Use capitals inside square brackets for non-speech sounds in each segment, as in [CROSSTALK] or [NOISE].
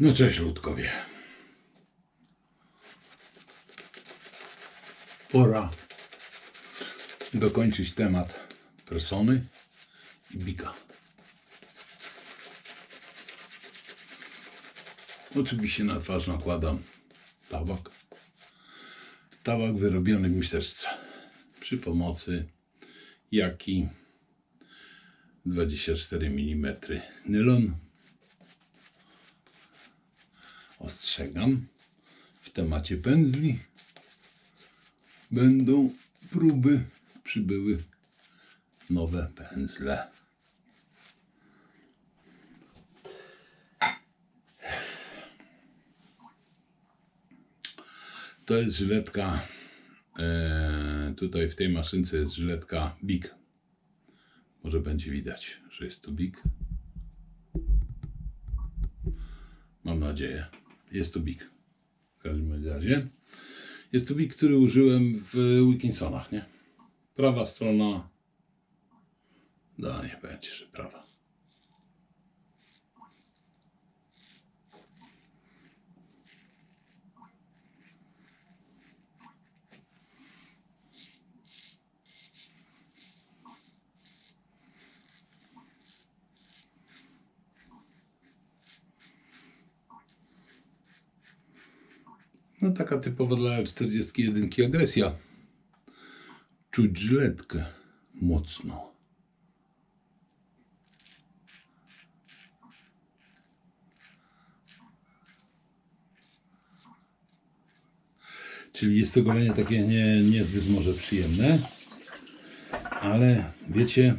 No cześć ludkowie. Pora dokończyć temat persony i bika. Oczywiście na twarz nakładam tabak. Tabak wyrobiony w miseczce przy pomocy jaki 24 mm nylon ostrzegam, w temacie pędzli będą próby, przybyły nowe pędzle. To jest żyletka, e, tutaj w tej maszynce jest żyletka Big. Może będzie widać, że jest to Big. Mam nadzieję. Jest to Big. W każdym razie. Jest to Big, który użyłem w Wilkinsonach, nie? Prawa strona. No, nie będzie, że prawa. No taka typowa dla 41 agresja. Czuć żyletkę mocno. Czyli jest to golenie takie nie, niezbyt może przyjemne, ale wiecie,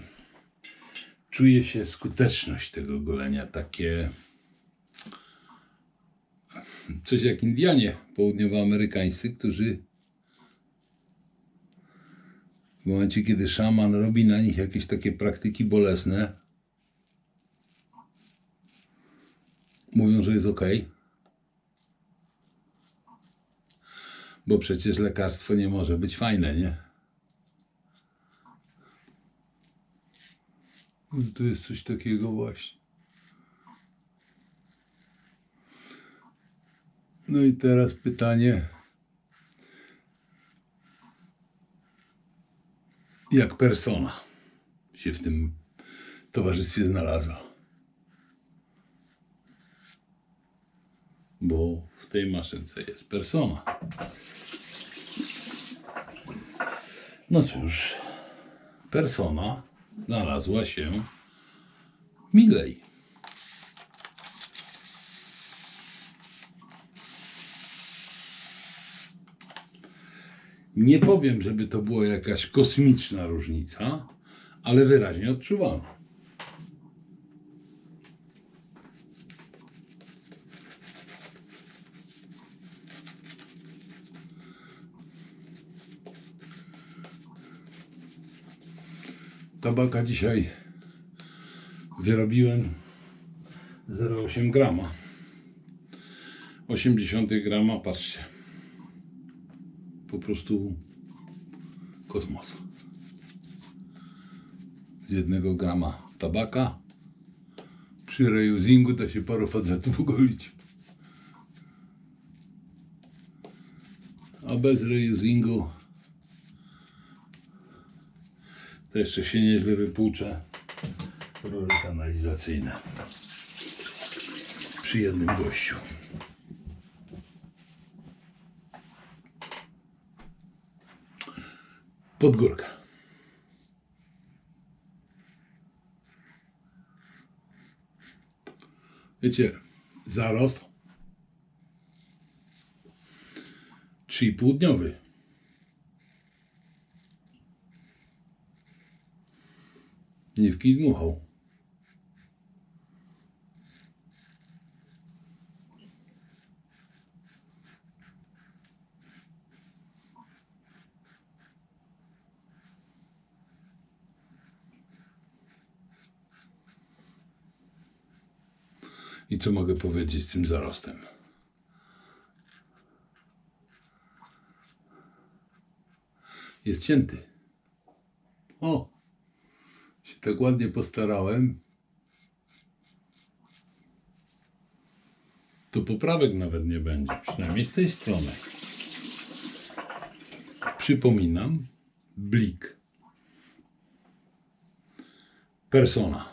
czuje się skuteczność tego golenia, takie coś jak Indianie południowoamerykańscy, którzy w momencie, kiedy szaman robi na nich jakieś takie praktyki bolesne, mówią, że jest ok. Bo przecież lekarstwo nie może być fajne, nie? No To jest coś takiego właśnie. No i teraz pytanie. Jak persona się w tym towarzystwie znalazła? Bo w tej maszynce jest persona. No cóż, persona znalazła się milej. Nie powiem, żeby to była jakaś kosmiczna różnica, ale wyraźnie odczuwalna. Tabaka dzisiaj wyrobiłem 0,8 grama. 80 grama, patrzcie po prostu kosmos. Z jednego grama tabaka przy reusingu da się paru facetów ugolić. A bez reusingu to jeszcze się nieźle wypłucze rury kanalizacyjne przy jednym gościu. Podgórka. Wiecie, zarost 3,5 dniowy. Nie w kij dmuchał. I co mogę powiedzieć z tym zarostem? Jest cięty. O! Się tak ładnie postarałem. to poprawek nawet nie będzie, przynajmniej z tej strony. Przypominam, blik. Persona.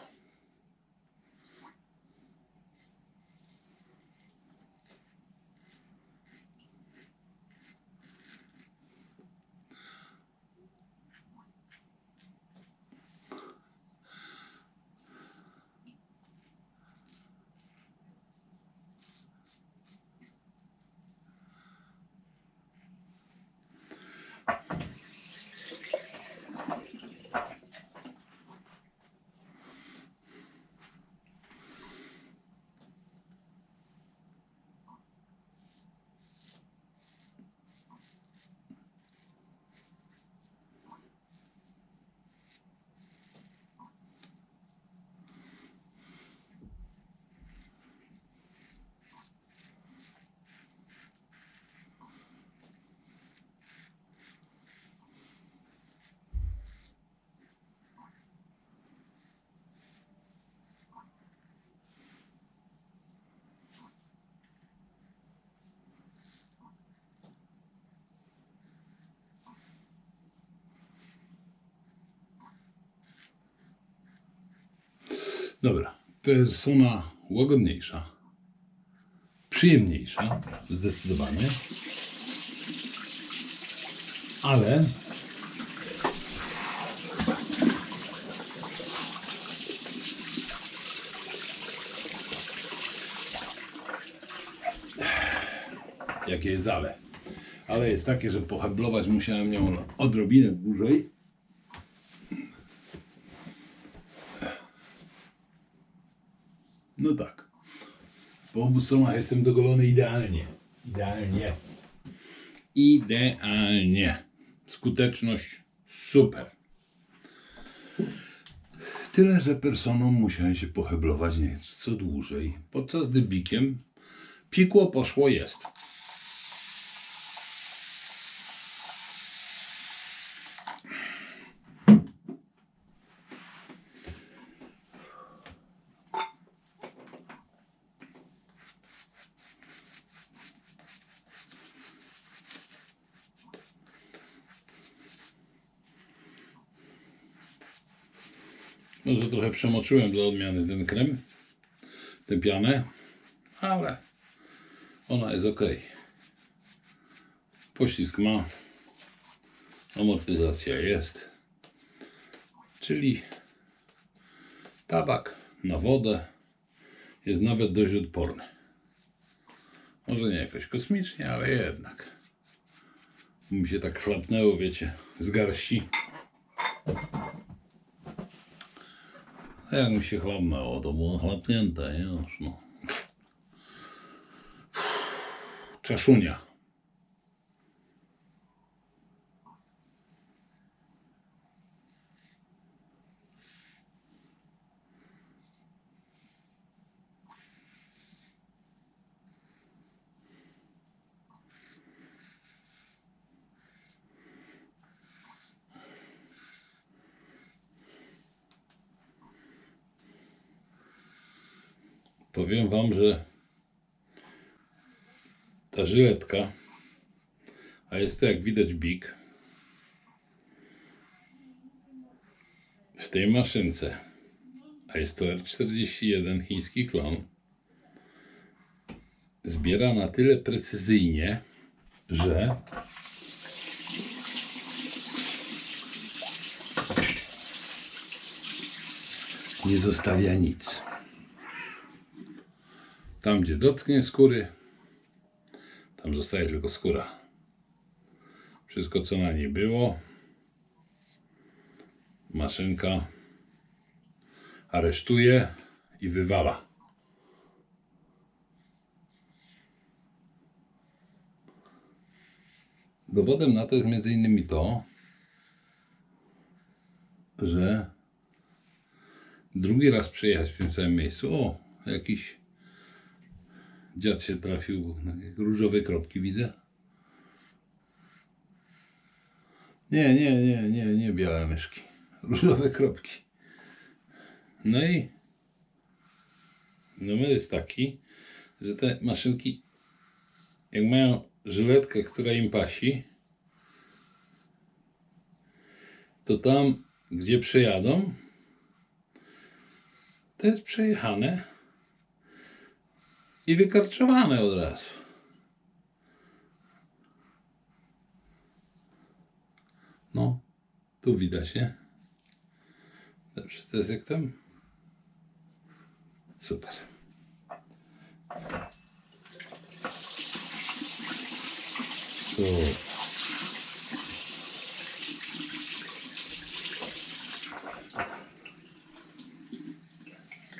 Dobra, persona łagodniejsza, przyjemniejsza, zdecydowanie. Ale [SIGHS] jakie jest ale? Ale jest takie, że poheblować musiałem ją odrobinę dłużej. No tak. Po obu stronach jestem dogolony idealnie. Idealnie. Idealnie. Skuteczność super. Tyle, że personą musiałem się poheblować nieco dłużej. Podczas gdy bikiem poszło jest. Może trochę przemoczyłem dla odmiany ten krem, tę pianę, ale ona jest ok. Poślizg ma, amortyzacja jest, czyli tabak na wodę jest nawet dość odporny. Może nie jakoś kosmicznie, ale jednak. Mi się tak chlapnęło, wiecie, z garści. A jak mi się chlapnęło, to było chlapnięte, nie? Już, no. Czaszunia. Powiem Wam, że ta żyletka, a jest to jak widać big, w tej maszynce, a jest to R41 chiński klon, zbiera na tyle precyzyjnie, że nie zostawia nic. Tam, gdzie dotknie skóry, tam zostaje tylko skóra. Wszystko, co na niej było, maszynka aresztuje i wywala. Dowodem na to jest między innymi to, że drugi raz przejechać w tym samym miejscu, o, jakiś dziad się trafił, różowe kropki widzę. Nie, nie, nie, nie, nie białe myszki. Różowe kropki. No i numer jest taki, że te maszynki, jak mają żyletkę, która im pasi, to tam, gdzie przejadą, to jest przejechane i wykarczowane od razu. No, tu widać, nie? Dobrze, to jest jak tam? Super. Super.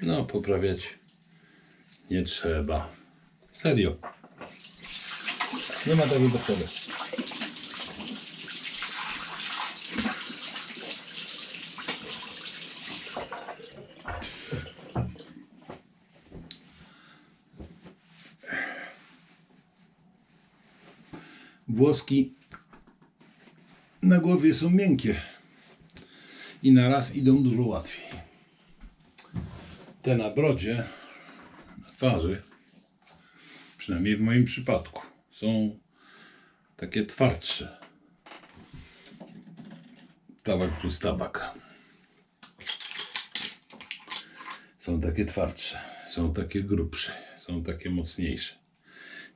No, poprawiać nie trzeba. Serio. Nie ma takiej potrzeby. Włoski na głowie są miękkie i na raz idą dużo łatwiej. Te na brodzie, twarzy, przynajmniej w moim przypadku, są takie twardsze. Tabak plus tabak. Są takie twardsze, są takie grubsze, są takie mocniejsze.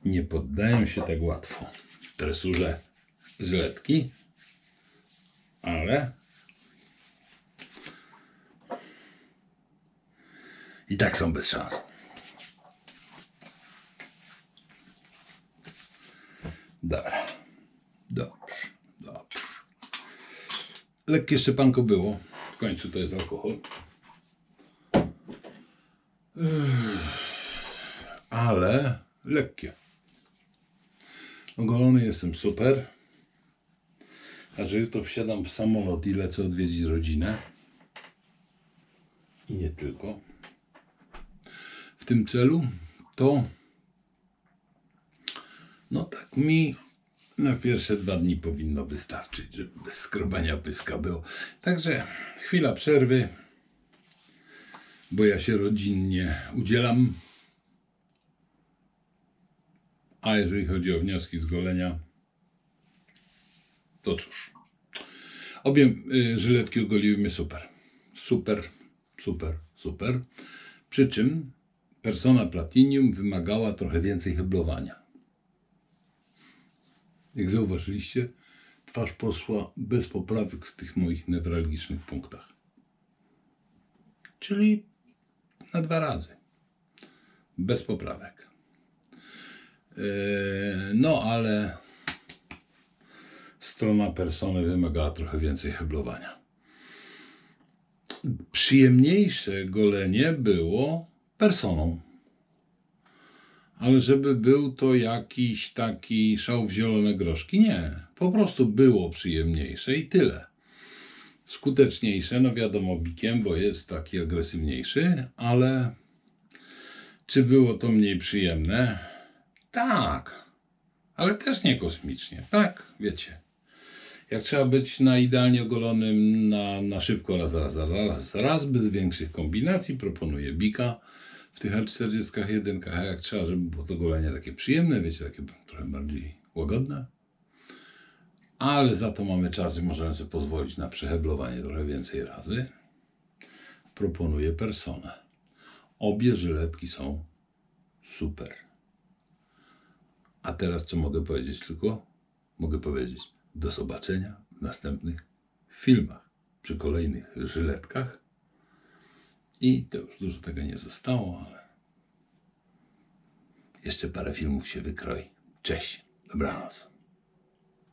Nie poddają się tak łatwo tresurze żyletki, ale i tak są bez szans. Dobra. Dobrze, dobrze. Lekkie szczepanko było. W końcu to jest alkohol. Ale lekkie. Ogolony jestem super. A że jutro wsiadam w samolot i lecę odwiedzić rodzinę. I nie tylko. W tym celu to no tak mi na pierwsze dwa dni powinno wystarczyć, żeby bez skrobania pyska było. Także chwila przerwy, bo ja się rodzinnie udzielam. A jeżeli chodzi o wnioski z golenia, to cóż. Obie y, żyletki ogoliły mnie super. Super, super, super. Przy czym persona Platinum wymagała trochę więcej heblowania. Jak zauważyliście, twarz posła bez poprawek w tych moich newralgicznych punktach. Czyli na dwa razy. Bez poprawek. Eee, No, ale strona persony wymagała trochę więcej heblowania. Przyjemniejsze golenie było personą. Ale żeby był to jakiś taki szał w zielone groszki, nie. Po prostu było przyjemniejsze i tyle. Skuteczniejsze, no wiadomo, bikiem, bo jest taki agresywniejszy, ale czy było to mniej przyjemne? Tak, ale też nie kosmicznie. Tak, wiecie. Jak trzeba być na idealnie ogolonym na, na szybko, raz, raz, raz, raz, raz, bez większych kombinacji, proponuję bika w tych L41, a jak trzeba, żeby było to golenie takie przyjemne, wiecie, takie trochę bardziej łagodne. Ale za to mamy czas i możemy sobie pozwolić na przeheblowanie trochę więcej razy. Proponuję personę. Obie żyletki są super. A teraz co mogę powiedzieć tylko? Mogę powiedzieć do zobaczenia w następnych filmach, przy kolejnych żyletkach. I to już dużo tego nie zostało, ale jeszcze parę filmów się wykroi. Cześć, dobranoc.